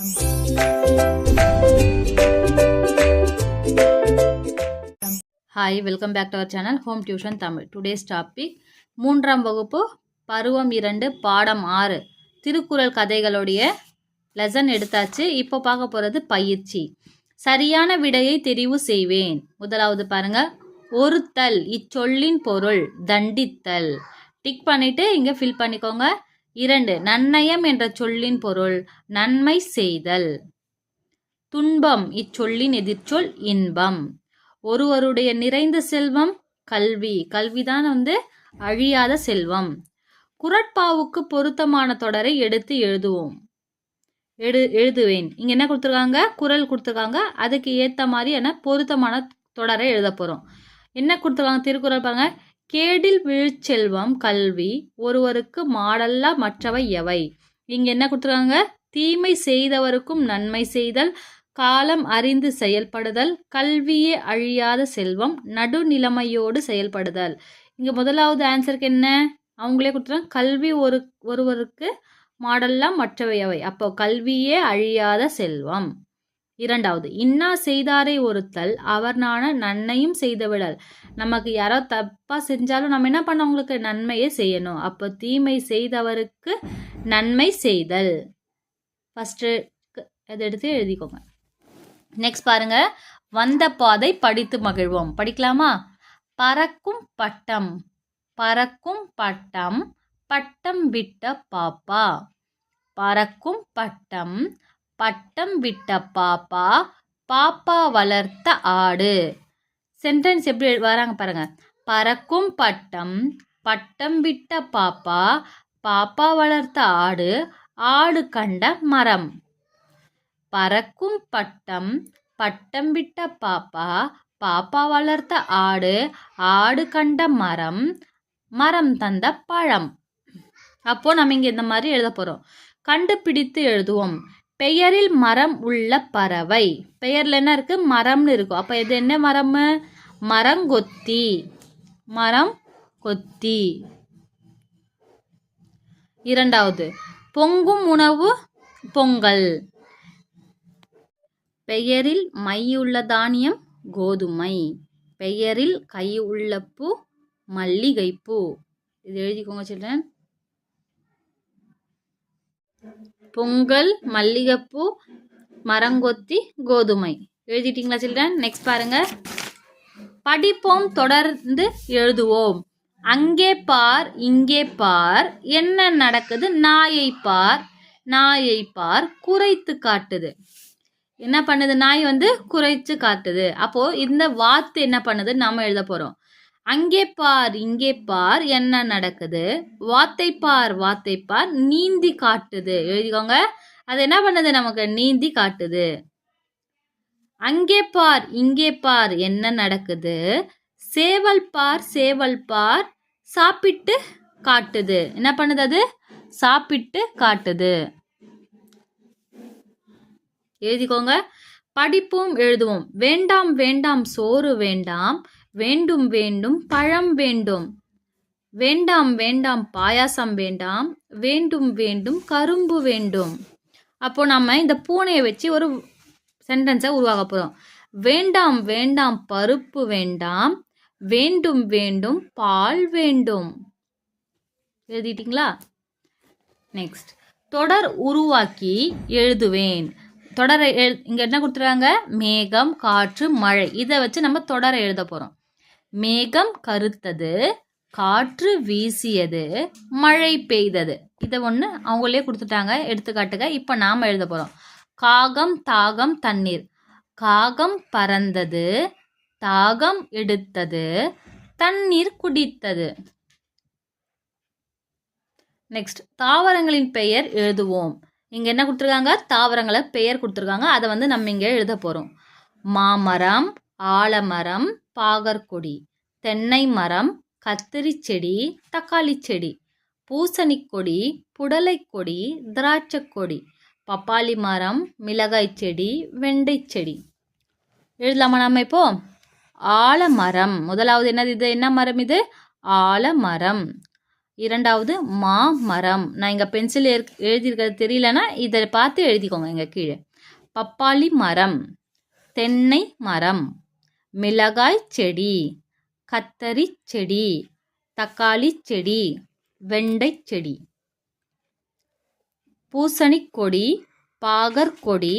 Hi welcome back to our channel home tuition Tamil today's topic மூன்றாம் வகுப்பு பருவம் இரண்டு பாடம் ஆறு. திருக்குறள் கதைகளுடைய லெசன் எடுத்தாச்சு. இப்போ பார்க்க போகிறது பயிற்சி. சரியான விடையை தெரிவு செய்வேன். முதலாவது பாருங்க. ஒருத்தல் இச்சொல்லின் பொருள் தண்டித்தல். டிக் பண்ணிவிட்டு இங்கே ஃபில் பண்ணிக்கோங்க. இரண்டு நன்னயம் என்ற சொல்லின் பொருள் நன்மை செய்தல். துன்பம் இச்சொல்லின் எதிர்ச்சொல் இன்பம். ஒருவருடைய நிறைந்த செல்வம் கல்வி. கல்விதான் வந்து அழியாத செல்வம். குரட்பாவுக்கு பொருத்தமான தொடரை எடுத்து எழுதுவோம். எடு எழுதுவேன். இங்கே என்ன கொடுத்துருக்காங்க? குரல் கொடுத்துருக்காங்க. அதுக்கு ஏற்ற மாதிரியான பொருத்தமான தொடரை எழுத போகிறோம் என்ன கொடுத்துருக்காங்க? திருக்குறள் பாருங்க. கேடில் விழுச்செல்வம் கல்வி ஒருவருக்கு மாடல்ல மற்றவை எவை? இங்கே என்ன கொடுத்துருக்காங்க? தீமை செய்தவருக்கும் நன்மை செய்தல் காலம் அறிந்து செயல்படுதல் கல்வியே அழியாத செல்வம் நடுநிலைமையோடு செயல்படுதல். இங்கே முதலாவது ஆன்சருக்கு என்ன? அவங்களே கொடுத்துருக்காங்க கல்வி ஒரு ஒருவருக்கு மாடல்லாம் மற்றவையவை அப்போ கல்வியே அழியாத செல்வம். இரண்டாவது இன்னா செய்தாரை ஒருத்தல் அவர்னான நன்மையும் செய்து விடல் நமக்கு யாரோ தப்பாக செஞ்சாலும் நம்ம என்ன பண்ண அவங்களுக்கு நன்மையே செய்யணும். அப்போ தீமை செய்தவருக்கு நன்மை செய்தல். ஃபஸ்ட்டு அதை எடுத்து எழுதிக்கோங்க. நெக்ஸ்ட் பாருங்க. வந்த பாதை படித்து மகிழ்வோம். படிக்கலாமா? பறக்கும் பட்டம். பறக்கும் பட்டம். பட்டம் விட்ட பாப்பா. பறக்கும் பட்டம். பட்டம் விட்ட பாப்பா பாப்பா வளர்த்த ஆடு. சென்டென்ஸ் எப்படி வராங்க பாருங்க. பறக்கும் பட்டம் பட்டம் விட்ட பாப்பா பாப்பா வளர்த்த ஆடு ஆடு கண்ட மரம். பறக்கும் பட்டம் பட்டம் விட்ட பாப்பா பாப்பா வளர்த்த ஆடு ஆடு கண்ட மரம் மரம் தந்த பழம். அப்போ நம்ம இங்கே இந்த மாதிரி எழுத போகிறோம் கண்டுபிடித்து எழுதுவோம். பெயரில் மரம் உள்ள பறவை. பெயரில் என்ன இருக்கு? மரம்னு இருக்கும். அப்போ இது என்ன மரம் மரங்கொத்தி மரம் கொத்தி. இரண்டாவது பொங்கும் உணவு பொங்கல். பெயரில் மையுள்ள தானியம் கோதுமை. பெயரில் கை உள்ள பூ மல்லிகைப்பூ. இது எழுதிக்கோங்க சில்ட்ரன். பொங்கல் மல்லிகைப்பூ மரங்கொத்தி கோதுமை. எழுதிட்டீங்களா சில்ட்ரன்? நெக்ஸ்ட் பாருங்க. படிப்போம் தொடர்ந்து எழுதுவோம். அங்கே பார் இங்கே பார் என்ன நடக்குது? நாயை பார் நாயை பார் குறைத்து காட்டுது. என்ன பண்ணுது? நாய் வந்து குறைச்சு காட்டுது. அப்போ இந்த வாத்து என்ன பண்ணுது நாம எழுத போறோம். அங்கே பார் இங்கே பார் என்ன நடக்குது? வாத்தை பார் வாத்தை பார் நீந்தி காட்டுது. எழுதிக்கோங்க. அது என்ன பண்ணுது நமக்கு? நீந்தி காட்டுது. அங்கே பார் இங்கே பார் என்ன நடக்குது? சேவல் பார் சேவல் பார் சாப்பிட்டு காட்டுது. என்ன பண்ணுது அது? சாப்பிட்டு காட்டுது. எழுதிக்கோங்க. படிப்போம் எழுதுவோம். வேண்டாம் வேண்டாம் சோறு வேண்டாம். வேண்டும் வேண்டும் பழம் வேண்டும். வேண்டாம் வேண்டாம் பாயாசம் வேண்டாம். வேண்டும் வேண்டும் கரும்பு வேண்டும். அப்போ நம்ம இந்த பூனையை வச்சு ஒரு சென்டென்ஸை உருவாக்க போகிறோம் வேண்டாம் வேண்டாம் பருப்பு வேண்டாம். வேண்டும் வேண்டும் பால் வேண்டும். எழுதிட்டீங்களா? நெக்ஸ்ட் தொடர் உருவாக்கி எழுதுவேன். தொடரை எழு இங்கே என்ன கொடுத்துருக்காங்க? மேகம் காற்று மழை. இதை வச்சு நம்ம தொடரை எழுத போகிறோம் மேகம் கருத்தது காற்று வீசியது மழை பெய்தது. இதை ஒன்று அவங்களே கொடுத்துட்டாங்க எடுத்துக்காட்டுக. இப்போ நாம் எழுத போகிறோம் காகம் தாகம் தண்ணீர். காகம் பறந்தது தாகம் எடுத்தது தண்ணீர் குடித்தது. நெக்ஸ்ட் தாவரங்களின் பெயர் எழுதுவோம். இங்கே என்ன கொடுத்துருக்காங்க? தாவரங்களை பெயர் கொடுத்துருக்காங்க. அதை வந்து நம்ம இங்கே எழுத போகிறோம் மாமரம் ஆலமரம் பாகற்கொடி தென்னை மரம் கத்திரி செடி தக்காளி செடி பூசணிக்கொடி புடலைக்கொடி திராட்சைக்கொடி பப்பாளி மரம் மிளகாய் செடி வெண்டை செடி. எழுதலாமா நம்ம இப்போ? ஆலமரம். முதலாவது என்னது இது? என்ன மரம் இது? ஆலமரம். இரண்டாவது மா மரம். நான் இங்கே பென்சில் எழுதியிருக்கிறது தெரியலனா இதை பார்த்து எழுதிக்கோங்க இங்கே கீழே. பப்பாளி மரம். தென்னை மரம். மிளகாய் செடி கத்தரி செடி தக்காளி செடி வெண்டை செடி. பூசணிக்கொடி பாகற்கொடி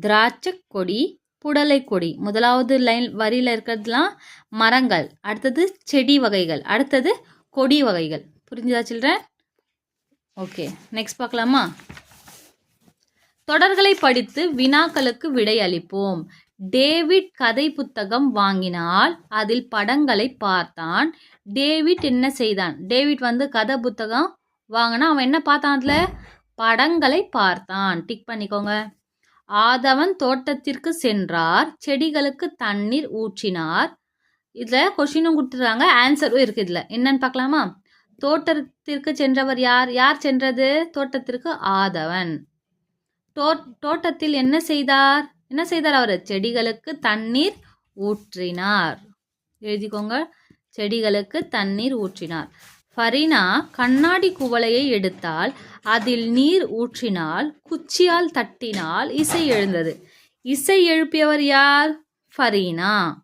திராட்சைக்கொடி புடலை கொடி. முதலாவது லைன் வரியில் இருக்கிறதுலாம் மரங்கள். அடுத்தது செடி வகைகள். அடுத்தது கொடி வகைகள். புரிஞ்சுதா சில்ட்ரன்? ஓகே நெக்ஸ்ட் பார்க்கலாமா? தொடர்களை படித்து வினாக்களுக்கு விடை அளிப்போம். டேவிட் கதை புத்தகம் வாங்கினால் அதில் படங்களை பார்த்தான். டேவிட் என்ன செய்தான்? டேவிட் வந்து கதை புத்தகம் வாங்கினா அவன் என்ன பார்த்தான் அதில்? படங்களை பார்த்தான். டிக் பண்ணிக்கோங்க. ஆதவன் தோட்டத்திற்கு சென்றார். செடிகளுக்கு தண்ணீர் ஊற்றினார். இதில் கொஷினும் கொடுத்துருக்காங்க ஆன்சரும் இருக்குது இதில். என்னன்னு பார்க்கலாமா? தோட்டத்திற்கு சென்றவர் யார்? யார் சென்றது? தோட்டத்திற்கு ஆதவன். தோ தோட்டத்தில் என்ன செய்தார்? என்ன செய்தார் அவர்? செடிகளுக்கு தண்ணீர் ஊற்றினார். எழுதிக்கோங்க. செடிகளுக்கு தண்ணீர் ஊற்றினார். ஃபரீனா கண்ணாடி குவளையை எடுத்தால் அதில் நீர் ஊற்றினால் குச்சியால் தட்டினால் இசை எழுந்தது. இசை எழுப்பியவர் யார்? ஃபரீனா.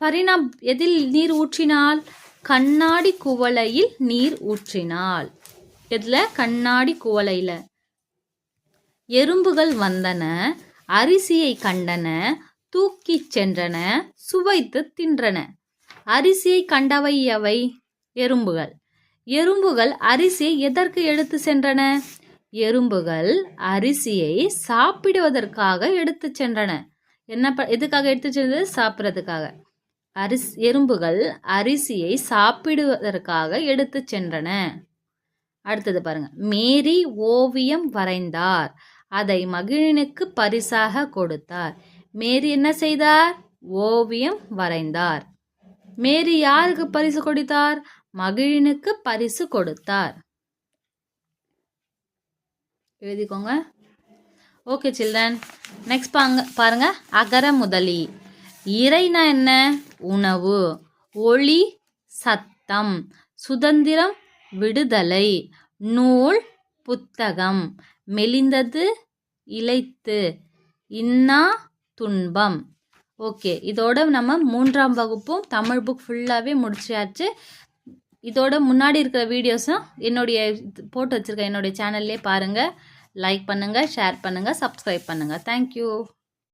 ஃபரீனா எதில் நீர் ஊற்றினால்? கண்ணாடி குவளையில் நீர் ஊற்றினாள் எதில்? கண்ணாடி குவளையில். எறும்புகள் வந்தன. அரிசியை கண்டன தூக்கிச் சென்றன சுவைத்து தின்றன. அரிசியை கண்டவை எவை எறும்புகள். எறும்புகள் அரிசியை எதற்கு எடுத்து சென்றன? எறும்புகள் அரிசியை சாப்பிடுவதற்காக எடுத்து சென்றன. என்ன ப எதுக்காக எடுத்து சென்றது? சாப்பிட்றதுக்காக. அரிசி எறும்புகள் அரிசியை சாப்பிடுவதற்காக எடுத்து சென்றன. அடுத்தது பாருங்க. மேரி ஓவியம் வரைந்தார். அதை மகிழனுக்கு பரிசாக கொடுத்தார். மேரி என்ன செய்தார்? ஓவியம் வரைந்தார். மேரி யாருக்கு பரிசு கொடுத்தார்? மகிழினுக்கு பரிசு கொடுத்தார். எழுதிக்கோங்க. Okay children. நெக்ஸ்ட் பாங்க பாருங்க. அகர முதலி. இறைனா என்ன? உணவு. ஒளி சத்தம். சுதந்திரம் விடுதலை. நூல் புத்தகம். மெலிந்தது இழைத்து இன்னா துன்பம். ஓகே இதோட நம்ம மூன்றாம் வகுப்பும் தமிழ் புக் ஃபுல்லாகவே முடிச்சாச்சு. இதோட முன்னாடி இருக்கிற வீடியோஸும் என்னுடைய போட்டு வச்சுருக்கேன் என்னுடைய சேனல்லே பாருங்கள் லைக் பண்ணுங்கள் ஷேர் பண்ணுங்கள் சப்ஸ்கிரைப் பண்ணுங்கள் தேங்க்யூ